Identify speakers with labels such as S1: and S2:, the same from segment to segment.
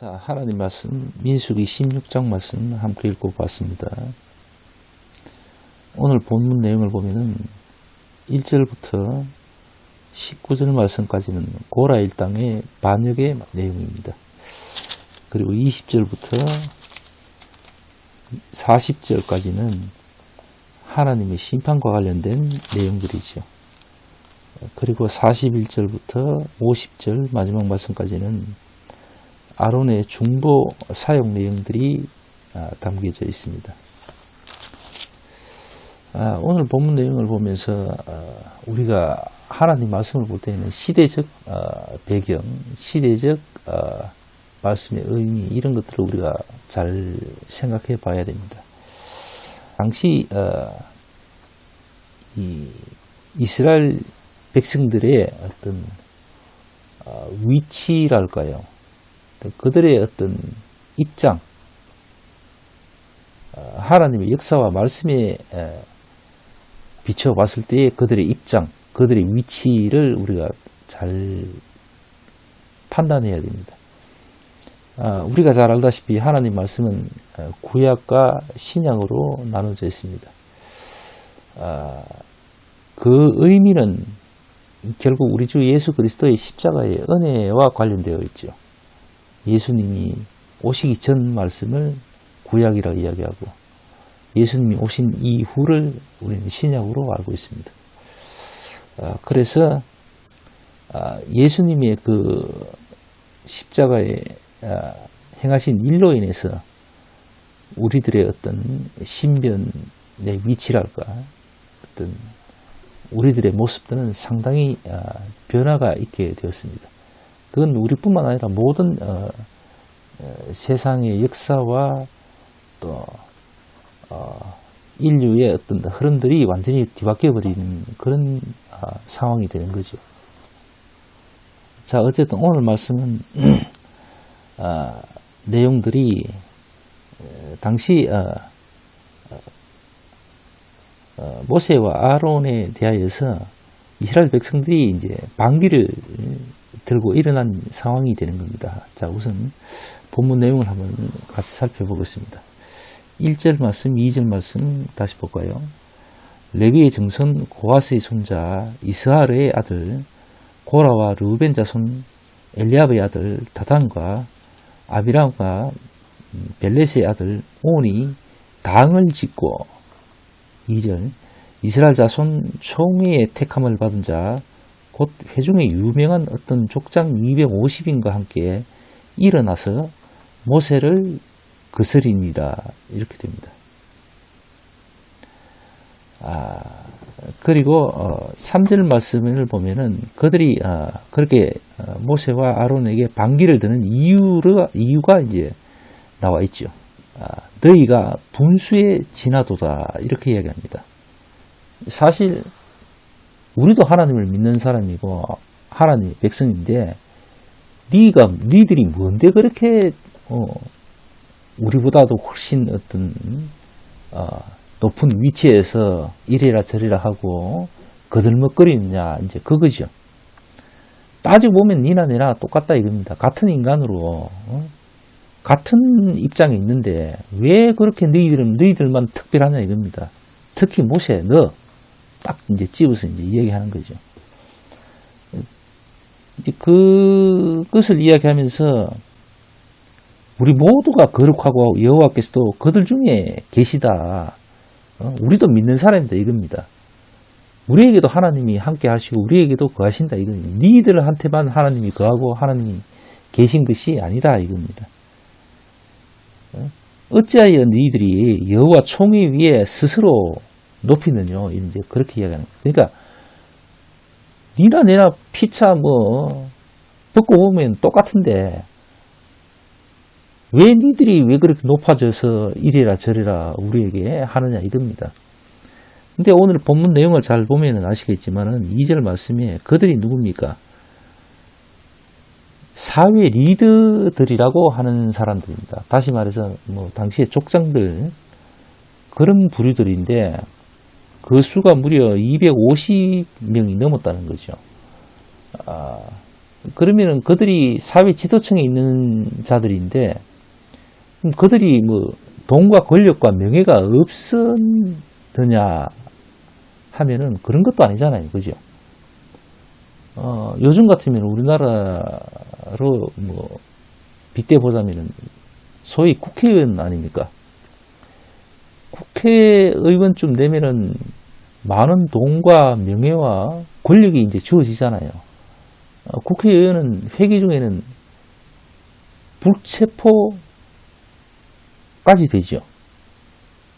S1: 자, 하나님 말씀, 민수기 16장 말씀 함께 읽고 봤습니다. 오늘 본문 내용을 보면은 1절부터 19절 말씀까지는 고라 일당의 반역의 내용입니다. 그리고 20절부터 40절까지는 하나님의 심판과 관련된 내용들이죠. 그리고 41절부터 50절 마지막 말씀까지는 아론의 중보 사용 내용들이 아, 담겨져 있습니다. 아, 오늘 본문 내용을 보면서 어, 우리가 하나님 말씀을 볼 때는 시대적 어, 배경, 시대적 어, 말씀의 의미 이런 것들을 우리가 잘 생각해 봐야 됩니다. 당시 이 이스라엘 백성들의 어떤 위치랄까요? 그들의 어떤 입장, 하나님의 역사와 말씀에 비춰봤을 때 그들의 입장, 그들의 위치를 우리가 잘 판단해야 됩니다. 아, 우리가 잘 알다시피 하나님 말씀은 구약과 신약으로 나눠져 있습니다. 아, 그 의미는 결국 우리 주 예수 그리스도의 십자가의 은혜와 관련되어 있죠. 예수님이 오시기 전 말씀을 구약이라고 이야기하고 예수님이 오신 이후를 우리는 신약으로 알고 있습니다. 아, 그래서 아, 예수님의 그 십자가에 아, 행하신 일로 인해서 우리들의 어떤 신변의 위치랄까 어떤 우리들의 모습들은 상당히 변화가 있게 되었습니다. 그건 우리뿐만 아니라 모든 어, 어, 세상의 역사와 또 어, 인류의 어떤 흐름들이 완전히 뒤바뀌어 버리는 그런 아, 상황이 되는 거죠. 자, 어쨌든 오늘 말씀은 아, 내용들이 당시 어, 어, 모세와 아론에 대하여서 이스라엘 백성들이 이제 방귀를 들고 일어난 상황이 되는 겁니다. 자, 우선 본문 내용을 한번 같이 살펴보겠습니다. 1절 말씀, 2절 말씀 다시 볼까요? 레위의 정선 고아스의 손자 이스하르의 아들 고라와 루벤 자손 엘리압의 아들 다단과 아비람과 벨레스의 아들 온이 당을 짓고 2절 이스라엘 자손 총회의 택함을 받은 자 곧 회중의 유명한 어떤 족장 250인과 함께 일어나서 모세를 그스립니다. 이렇게 됩니다. 아, 그리고 어, 3절 말씀을 보면은 그들이 어, 그렇게 어, 모세와 아론에게 반기를 드는 이유가 이유가 이제 나와 있죠. 아, 너희가 분수에 지나도다 이렇게 이야기합니다. 사실 우리도 하나님을 믿는 사람이고 하나님의 백성인데 네가 니들이 뭔데 그렇게 어, 우리보다도 훨씬 어떤 어, 높은 위치에서 이래라 저래라 하고 거들먹거리느냐 이제 그거죠. 따지고 보면 니나 내나 똑같다 이겁니다. 같은 인간으로 어? 같은 입장에 있는데 왜 그렇게 너희들은 너희들만 특별하냐 이겁니다. 특히 모세 너 딱 이제 집어서 이제 이야기하는 거죠. 이제 그것을 이야기하면서 우리 모두가 거룩하고 여호와께서도 그들 중에 계시다. 어? 우리도 믿는 사람이다 이겁니다. 우리에게도 하나님이 함께 하시고 우리에게도 거하신다 이겁니다. 니들한테만 하나님이 거하고 하나님이 계신 것이 아니다 이겁니다. 어? 어찌하여 너희들이 여호와 총회 위에 스스로 높이는요 이제 그렇게 이야기하는 거예요. 그러니까 니나 내나 피차 뭐 벗고 보면 똑같은데 왜 니들이 왜 그렇게 높아져서 이래라 저래라 우리에게 하느냐 이겁니다. 근데 오늘 본문 내용을 잘 보면 아시겠지만은 2절 말씀에 그들이 누굽니까? 사회 리더들이라고 하는 사람들입니다. 다시 말해서 뭐 당시의 족장들 그런 부류들인데 그 수가 무려 250명이 넘었다는 거죠. 아, 그러면은 그들이 사회 지도층에 있는 자들인데 그들이 뭐 돈과 권력과 명예가 없었느냐 하면은 그런 것도 아니잖아요. 그죠? 어, 요즘 같으면 우리나라로 뭐 빗대 보자면은 소위 국회의원 아닙니까? 국회의원쯤 되면은 많은 돈과 명예와 권력이 이제 주어지잖아요. 어, 국회의원은 회기 중에는 불체포까지 되죠.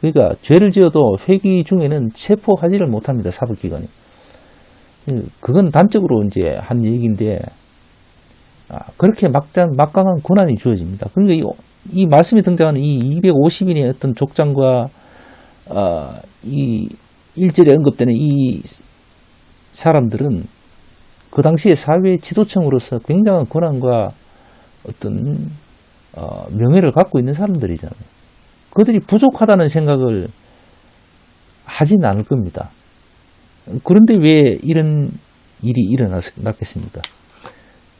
S1: 그러니까 죄를 지어도 회기 중에는 체포하지를 못합니다. 사법기관이. 그, 그건 단적으로 이제 한 얘기인데 아, 그렇게 막강, 막강한 권한이 주어집니다. 그러니까 이, 이 말씀이 등장하는 이 250인의 어떤 족장과 어, 이 일절에 언급되는 이 사람들은 그 당시에 사회 지도층으로서 굉장한 권한과 어떤 어, 명예를 갖고 있는 사람들이잖아요. 그들이 부족하다는 생각을 하진 않을 겁니다. 그런데 왜 이런 일이 일어났겠습니까?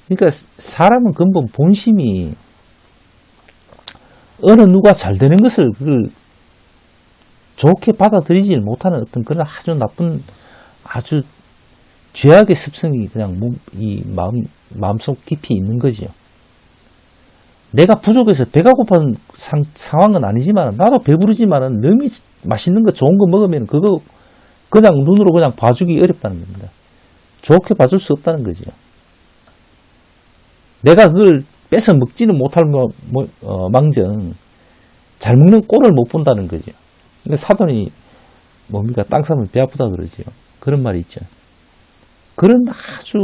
S1: 그러니까 사람은 근본 본심이 어느 누가 잘 되는 것을 그걸 좋게 받아들이지 못하는 어떤 그런 아주 나쁜 아주 죄악의 습성이 그냥 몸, 이 마음, 마음속 깊이 있는 거죠. 내가 부족해서 배가 고픈 상, 상황은 아니지만 나도 배부르지만은 너무 맛있는 거 좋은 거 먹으면 그거 그냥 눈으로 그냥 봐주기 어렵다는 겁니다. 좋게 봐줄 수 없다는 거죠. 내가 그걸 뺏어 먹지는 못할 뭐, 뭐, 어, 망정 잘 먹는 꼴을 못 본다는 거죠. 사돈이 뭡니까 땅 사면 배 아프다 그러죠. 그런 말이 있죠. 그런 아주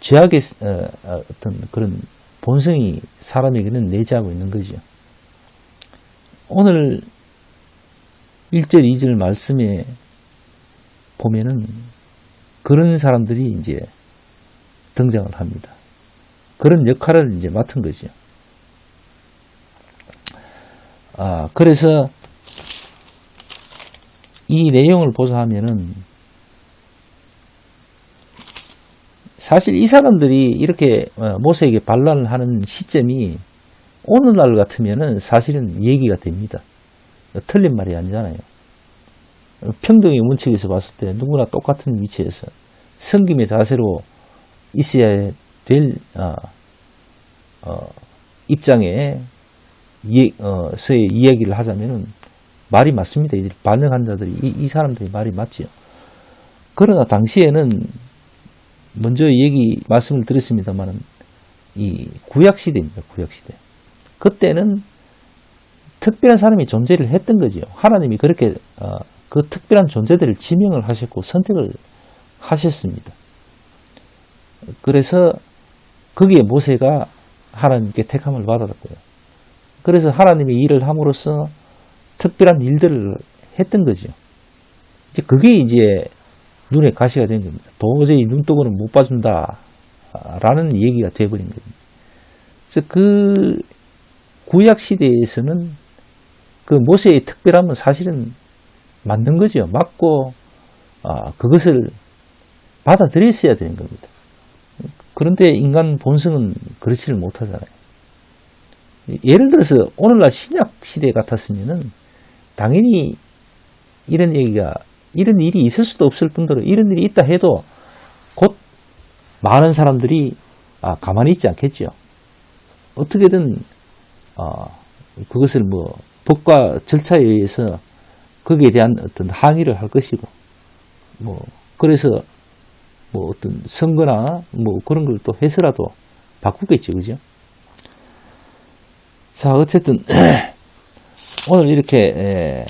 S1: 죄악의 어, 어떤 그런 본성이 사람에게는 내재하고 있는 거죠. 오늘 1절, 2절 말씀에 보면은 그런 사람들이 이제 등장을 합니다. 그런 역할을 이제 맡은 거죠. 아, 그래서 이 내용을 보자 하면은 사실 이 사람들이 이렇게 어, 모세에게 반란을 하는 시점이 오늘날 같으면은 사실은 얘기가 됩니다. 틀린 말이 아니잖아요. 평등의 문칙에서 봤을 때 누구나 똑같은 위치에서 성김의 자세로 있어야 될 어, 어, 입장에 예, 어, 서의 이야기를 하자면은 말이 맞습니다. 이 반응한 자들이 이, 이 사람들이 말이 맞지요. 그러나 당시에는 먼저 얘기 말씀을 드렸습니다만은 이 구약 시대입니다. 구약 시대. 그때는 특별한 사람이 존재를 했던 거죠. 하나님이 그렇게 어, 그 특별한 존재들을 지명을 하셨고 선택을 하셨습니다. 그래서 거기에 모세가 하나님께 택함을 받았고요. 그래서 하나님이 일을 함으로써 특별한 일들을 했던 거죠. 이제 그게 이제 눈에 가시가 된 겁니다. 도저히 눈독으로 못 봐준다. 라는 얘기가 돼버린 겁니다. 그래서 그 구약 시대에서는 그 모세의 특별함은 사실은 맞는 거죠. 맞고, 아, 그것을 받아들였어야 되는 겁니다. 그런데 인간 본성은 그렇지를 못하잖아요. 예를 들어서 오늘날 신약 시대 같았으면은 당연히 이런 얘기가 이런 일이 있을 수도 없을 뿐더러 이런 일이 있다 해도 곧 많은 사람들이 아, 가만히 있지 않겠죠. 어떻게든 어, 그것을 뭐 법과 절차에 의해서 거기에 대한 어떤 항의를 할 것이고 뭐 그래서 뭐 어떤 선거나 뭐 그런 걸 또 해서라도 바꾸겠죠, 그죠? 자, 어쨌든 오늘 이렇게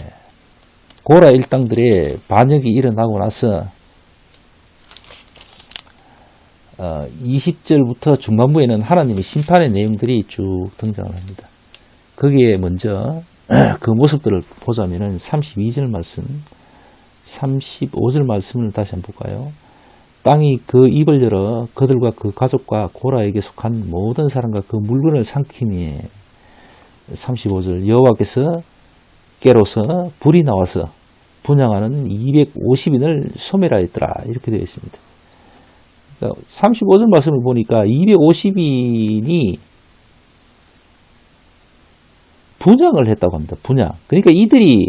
S1: 고라 일당들의 반역이 일어나고 나서 20절부터 어, 중반부에는 하나님의 심판의 내용들이 쭉 등장을 합니다. 거기에 먼저 그 모습들을 보자면은 32절 말씀, 35절 말씀을 다시 한번 볼까요? 땅이 그 입을 열어 그들과 그 가족과 고라에게 속한 모든 사람과 그 물건을 삼키니 35절 여호와께서 깨로서 불이 나와서 분양하는 250인을 소멸하였더라 이렇게 되어 있습니다. 35절 말씀을 보니까 250인이 분양을 했다고 합니다. 분양. 그러니까 이들이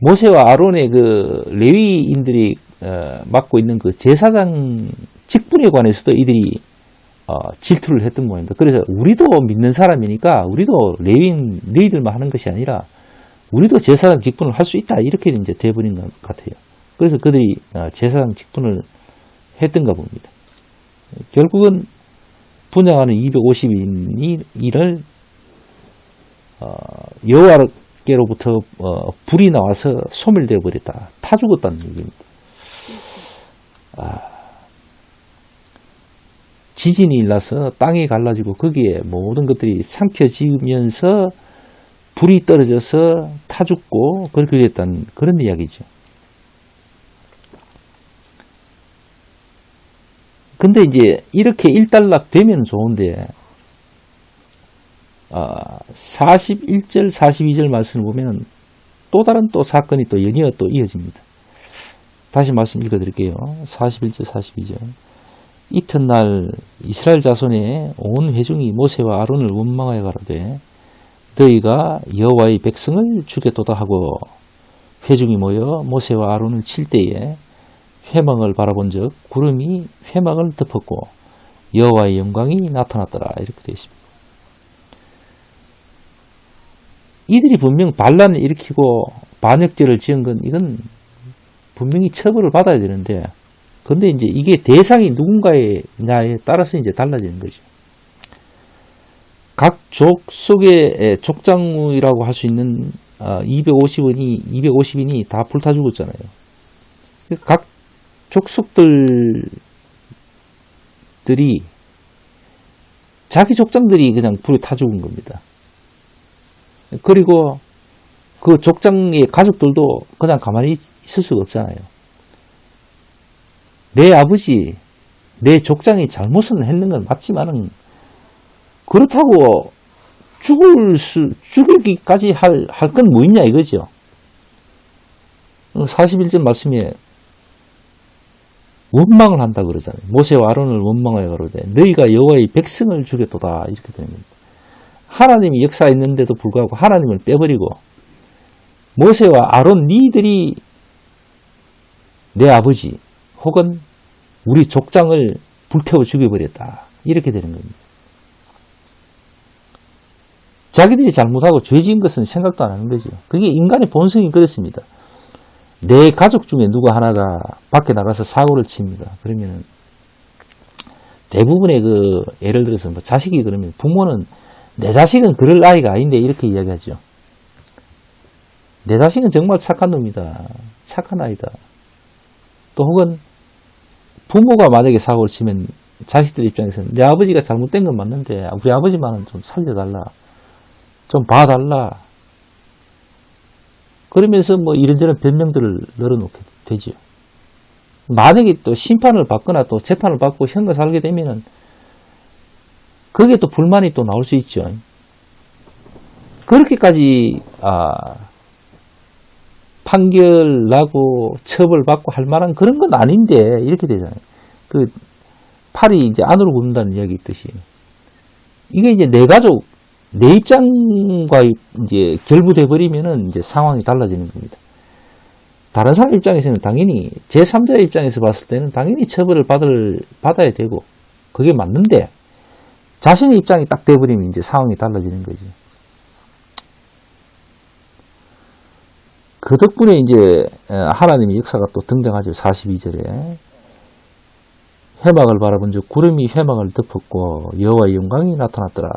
S1: 모세와 아론의 그 레위인들이 어, 맡고 있는 그 제사장 직분에 관해서도 이들이 어, 질투를 했던 모양입니다. 그래서 우리도 믿는 사람이니까 우리도 레위인 레위들만 하는 것이 아니라 우리도 제사장 직분을 할 수 있다 이렇게 이제 돼버린 것 같아요. 그래서 그들이 어, 제사장 직분을 했던가 봅니다. 결국은 분양하는 250인이 이를 어, 여호와께로부터 어, 불이 나와서 소멸되어 버렸다. 타 죽었다는 얘기입니다. 아, 지진이 일어나서 땅이 갈라지고 거기에 모든 것들이 삼켜지면서 불이 떨어져서 타 죽고 그렇게 됐다는 그런 이야기죠. 근데 이제 이렇게 일단락 되면 좋은데 아, 41절, 42절 말씀을 보면 또 다른 또 사건이 또 연이어 또 이어집니다. 다시 말씀 읽어드릴게요. 41절, 42절. 이튿날 이스라엘 자손의 온 회중이 모세와 아론을 원망하여 가로되 너희가 여호와의 백성을 죽였도다 하고 회중이 모여 모세와 아론을 칠 때에 회망을 바라본즉 구름이 회망을 덮었고 여호와의 영광이 나타났더라 이렇게 되어 있습니다. 이들이 분명 반란을 일으키고 반역죄를 지은 건 이건 분명히 처벌을 받아야 되는데 근데 이제 이게 대상이 누군가에냐에 따라서 이제 달라지는 거죠. 각 족속의 족장이라고 할 수 있는 250인이 250인이 다 불타 죽었잖아요. 각 족속들들이 자기 족장들이 그냥 불에 타 죽은 겁니다. 그리고 그 족장의 가족들도 그냥 가만히 있을 수가 없잖아요. 내 아버지, 내 족장이 잘못은 했는 건 맞지만은 그렇다고 죽을 수, 죽이기까지 할, 할 건 뭐 있냐 이거죠. 41절 말씀에 원망을 한다 그러잖아요. 모세와 아론을 원망하여 가로되 너희가 여호와의 백성을 죽였도다 이렇게 됩니다. 하나님이 역사했는데도 불구하고 하나님을 빼버리고 모세와 아론 니들이 내 아버지 혹은 우리 족장을 불태워 죽여버렸다. 이렇게 되는 겁니다. 자기들이 잘못하고 죄 지은 것은 생각도 안 하는 거죠. 그게 인간의 본성이 그렇습니다. 내 가족 중에 누구 하나가 밖에 나가서 사고를 칩니다. 그러면 대부분의 그 예를 들어서 뭐 자식이 그러면 부모는 내 자식은 그럴 아이가 아닌데 이렇게 이야기하죠. 내 자식은 정말 착한 놈이다. 착한 아이다. 또 혹은 부모가 만약에 사고를 치면 자식들 입장에서는 내 아버지가 잘못된 건 맞는데 우리 아버지만은 좀 살려달라. 좀 봐달라. 그러면서 뭐 이런저런 변명들을 늘어놓게 되지요. 만약에 또 심판을 받거나 또 재판을 받고 형을 살게 되면은 거기에 또 불만이 또 나올 수 있죠. 그렇게까지 아, 판결 나고 처벌받고 할 만한 그런 건 아닌데 이렇게 되잖아요. 그 팔이 이제 안으로 굽는다는 이야기 있듯이 이게 이제 내 가족 내 입장과 이제 결부돼 버리면은 이제 상황이 달라지는 겁니다. 다른 사람 입장에서는 당연히 제3자 입장에서 봤을 때는 당연히 처벌을 받을 받아야 되고 그게 맞는데 자신의 입장이 딱 돼버리면 이제 상황이 달라지는 거지. 그 덕분에 이제 하나님의 역사가 또 등장하죠. 42절에. 해막을 바라본 즉 구름이 해막을 덮었고 여호와의 영광이 나타났더라.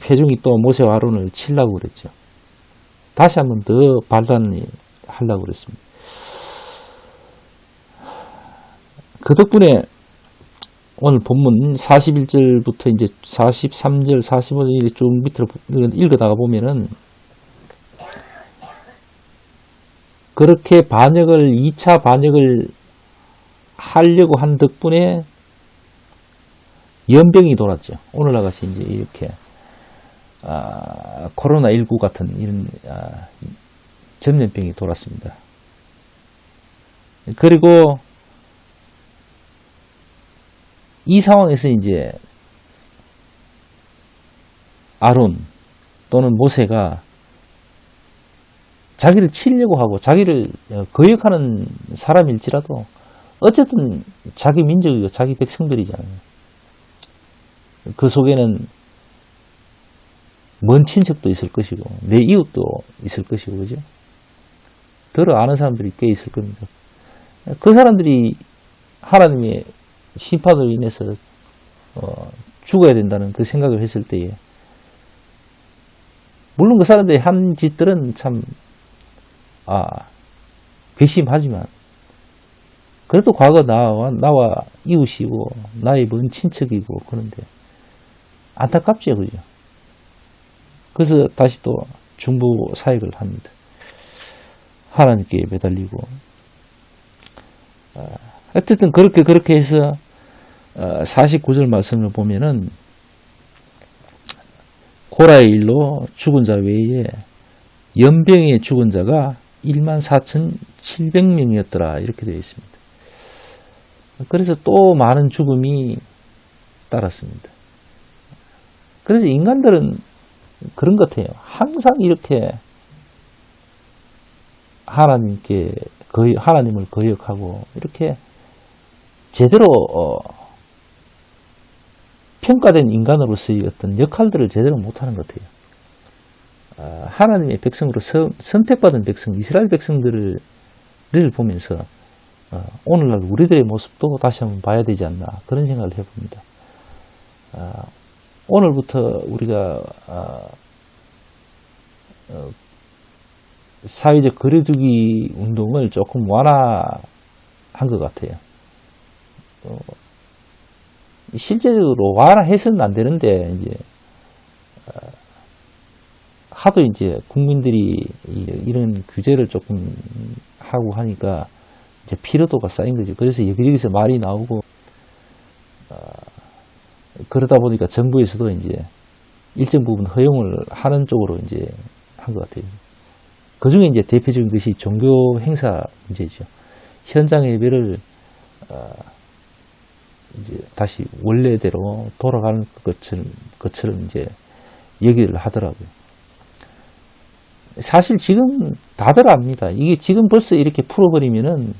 S1: 회중이 또 모세와 아론을 치려고 그랬죠. 다시 한번 더 발단을 하려고 그랬습니다. 그 덕분에 오늘 본문 41절부터 이제 43절, 45절 쭉 밑으로 읽어다가 보면은 그렇게 반역을 2차 반역을 하려고 한 덕분에 연병이 돌았죠. 같이 이제 이렇게 아, 코로나19 같은 이런 아, 전염병이 돌았습니다. 그리고 이 상황에서 이제 아론 또는 모세가 자기를 치려고 하고 자기를 어, 거역하는 사람일지라도 어쨌든 자기 민족이고 자기 백성들이잖아요. 그 속에는 먼 친척도 있을 것이고 내 이웃도 있을 것이고 그죠? 들어 아는 사람들이 꽤 있을 겁니다. 그 사람들이 하나님의 심판으로 인해서 어, 죽어야 된다는 그 생각을 했을 때에 물론 그 사람들이 한 짓들은 참 아, 괘씸하지만 그래도 과거 나와 나와 이웃이고 나의 먼 친척이고 그런데 안타깝죠, 그죠? 그래서 다시 또 중보 사역을 합니다. 하나님께 매달리고 어, 어쨌든 그렇게 그렇게 해서 49절 말씀을 보면은 고라의 일로 죽은 자 외에 연병에 죽은 자가 1만 4,700명이었더라 이렇게 되어 있습니다. 그래서 또 많은 죽음이 따랐습니다. 그래서 인간들은 그런 것 같아요. 항상 이렇게 하나님께 거의 하나님을 거역하고 이렇게 제대로 어, 평가된 인간으로서의 어떤 역할들을 제대로 못하는 것 같아요. 어, 하나님의 백성으로 서, 선택받은 백성, 이스라엘 백성들을 보면서 어, 오늘날 우리들의 모습도 다시 한번 봐야 되지 않나 그런 생각을 해봅니다. 어, 오늘부터 우리가 어, 어, 사회적 거리두기 운동을 조금 완화한 것 같아요. 어, 실제적으로 완화해서는 안 되는데 이제 어, 하도 이제 국민들이 이런 규제를 조금 하고 하니까 이제 피로도가 쌓인 거죠. 그래서 여기저기서 말이 나오고 어, 그러다 보니까 정부에서도 이제 일정 부분 허용을 하는 쪽으로 이제 한 것 같아요. 그 중에 이제 대표적인 것이 종교 행사 문제죠. 현장 예배를 어, 이제 다시 원래대로 돌아가는 것처럼, 것처럼 이제 얘기를 하더라고요. 사실 지금 다들 압니다. 이게 지금 벌써 이렇게 풀어버리면은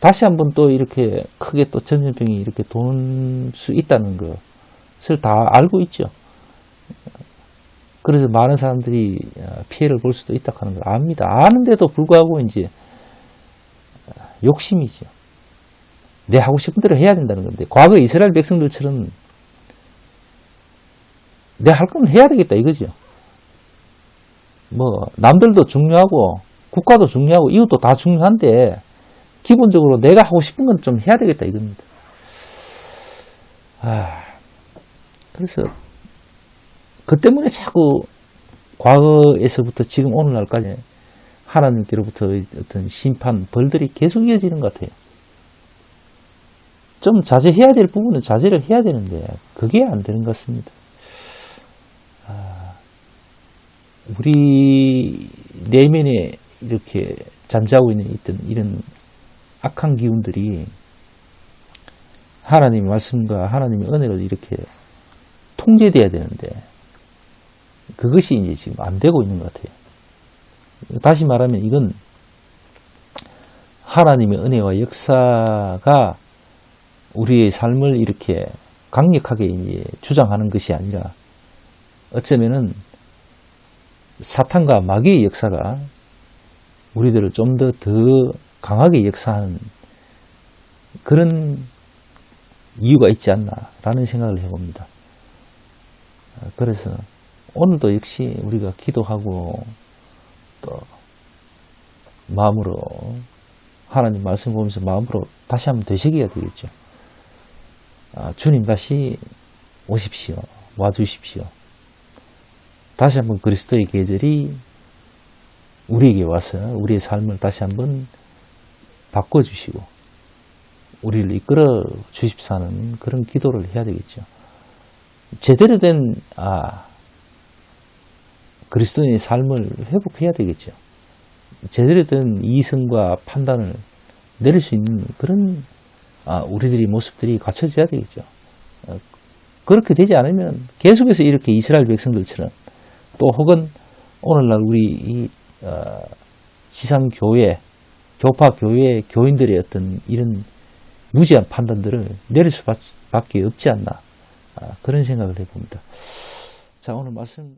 S1: 다시 한번 또 이렇게 크게 또 전염병이 이렇게 도는 수 있다는 것을 다 알고 있죠. 그래서 많은 사람들이 피해를 볼 수도 있다 하는 걸 압니다. 아는데도 불구하고 이제 욕심이죠. 내 하고 싶은 대로 해야 된다는 건데 과거 이스라엘 백성들처럼 내 할 건 해야 되겠다 이거죠. 뭐 남들도 중요하고 국가도 중요하고 이웃도 다 중요한데 기본적으로 내가 하고 싶은 건 좀 해야 되겠다 이겁니다. 아, 그래서 그 때문에 자꾸 과거에서부터 지금 오늘날까지 하나님께로부터 어떤 심판, 벌들이 계속 이어지는 것 같아요. 좀 자제해야 될 부분은 자제를 해야 되는데 그게 안 되는 것 같습니다. 아, 우리 내면에 이렇게 잠자고 있는 있던 이런 악한 기운들이 하나님의 말씀과 하나님의 은혜로 이렇게 통제돼야 되는데 그것이 이제 지금 안 되고 있는 것 같아요. 다시 말하면 이건 하나님의 은혜와 역사가 우리의 삶을 이렇게 강력하게 이제 주장하는 것이 아니라 어쩌면은 사탄과 마귀의 역사가 우리들을 좀 더더 강하게 역사하는 그런 이유가 있지 않나라는 생각을 해봅니다. 그래서 오늘도 역시 우리가 기도하고 또 마음으로 하나님 말씀 보면서 마음으로 다시 한번 되새겨야 되겠죠. 아, 주님 다시 오십시오. 와주십시오. 다시 한번 그리스도의 계절이 우리에게 와서 우리의 삶을 다시 한번 바꿔주시고 우리를 이끌어 주십사는 그런 기도를 해야 되겠죠. 제대로 된 아, 그리스도인의 삶을 회복해야 되겠죠. 제대로 된 이성과 판단을 내릴 수 있는 그런 아, 우리들의 모습들이 갖춰져야 되겠죠. 어, 그렇게 되지 않으면 계속해서 이렇게 이스라엘 백성들처럼 또 혹은 오늘날 우리 이 어, 지상 교회, 교파 교회 교인들의 어떤 이런 무지한 판단들을 내릴 수밖에 없지 않나 아, 그런 생각을 해봅니다. 자 오늘 말씀.